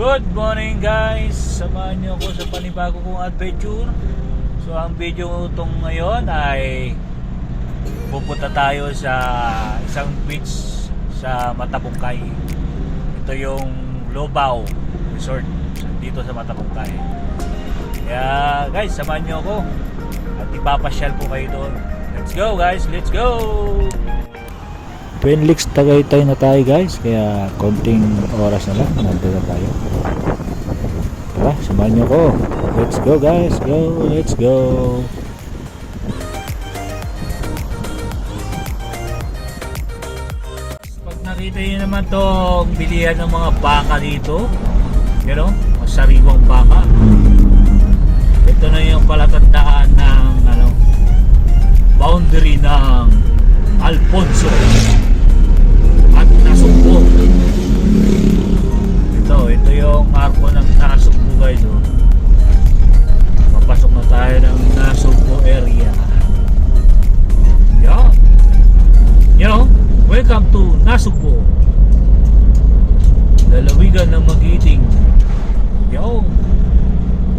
Good morning guys! Samahan niyo ako sa panibago kong adventure. So ang video itong ngayon ay pupunta tayo sa isang beach sa Matabungkay. Ito yung Lobao Resort dito sa Matabungkay. Kaya guys, samahan niyo ako at ipapasyal ko kayo doon. Let's go guys! Let's go! Twin Lakes Tagaytay na tayo guys. Kaya konting oras na lang nandun na tayo. Tara samahan nyo ko let's go guys. Go let's go. Pag nakita nyo naman tong bilihan ng mga baka dito. You know mga sariwang baka welcome to Nasugbo lalawigan ng magiting yo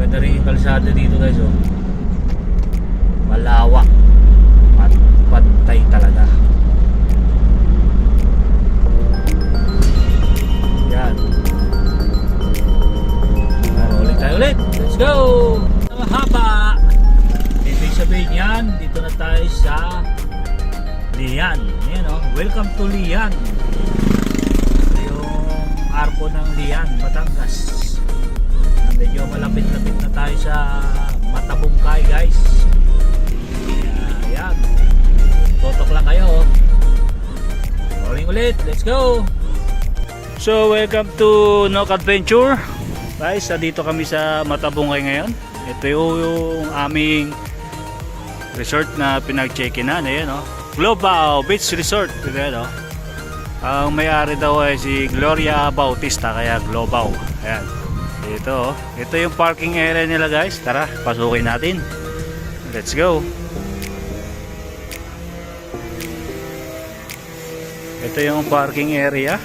ganda rin yung kalsada dito guys oh. malawak at pantay talaga Yan. Yan, ulit tayo ulit. Let's go! Mahaba! Ibig sabihin yan, dito na tayo sa Lian. Yan o. Welcome to Lian. Ito yung arko ng Lian, Batangas. Medyo malapit-lapit na tayo sa Matabungkay guys. Kaya, yan. Totok lang kayo. oh. Rolling ulit. Let's go! So, welcome to Nok Adventure. Guys, dito kami sa Matabungkay ngayon. Ito yung aming resort na pinag-check-inan. Ayan, oh. Global Beach Resort. Ito yan, oh. Ang may-ari daw ay si Gloria Bautista, kaya Global. Ayan. Dito, oh. Ito yung parking area nila, guys. Tara, pasukin natin. Let's go. Ito yung parking area.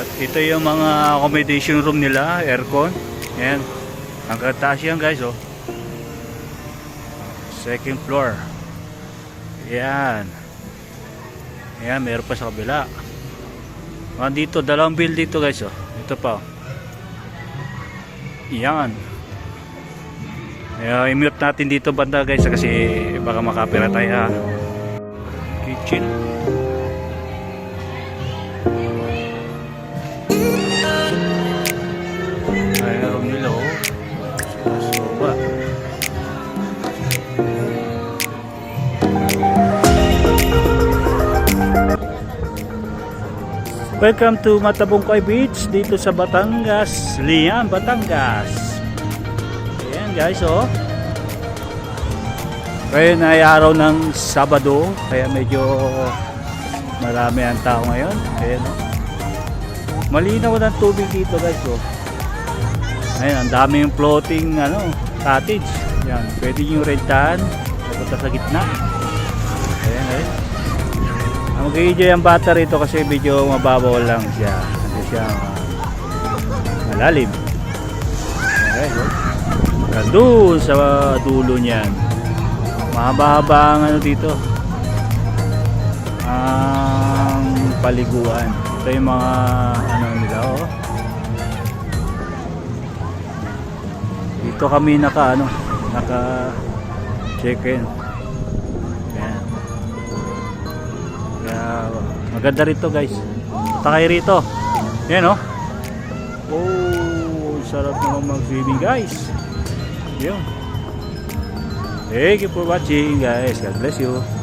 At ito yung mga accommodation room nila, aircon. Yan. Ang kataas yan guys, oh. Second floor. Yan. Yan, meron pa sa kabila. Ah, dito, dalawang bill dito guys, oh. Ito pa, oh. Yan. Kaya i-mute natin dito banda guys kasi baka makapira tayo ha. Kitchen. Welcome to Matabungkay Beach dito sa Batangas, Lian, Batangas. Ayan guys oh. Ngayon ay araw ng Sabado kaya medyo marami ang tao ngayon. Ayan oh. Malinaw ng tubig dito guys oh. Ayun, ang daming floating ano, cottage. Yan, pwede nyo rentahan. Papunta sa gitna. Ang mag-enjoy ang bata rito kasi medyo mababaw lang siya. Hindi siya ah, malalim. Ayun. Doon sa dulo niyan. Mahaba-haba ang ano dito. Ang paliguan. Ito yung mga ano nila oh. Dito kami naka ano, naka check-in. Yan. Maganda rito guys. Takay rito. Yan oh. Oh, sarap naman mag-swimming guys. Yun. Thank you for watching guys. God bless you.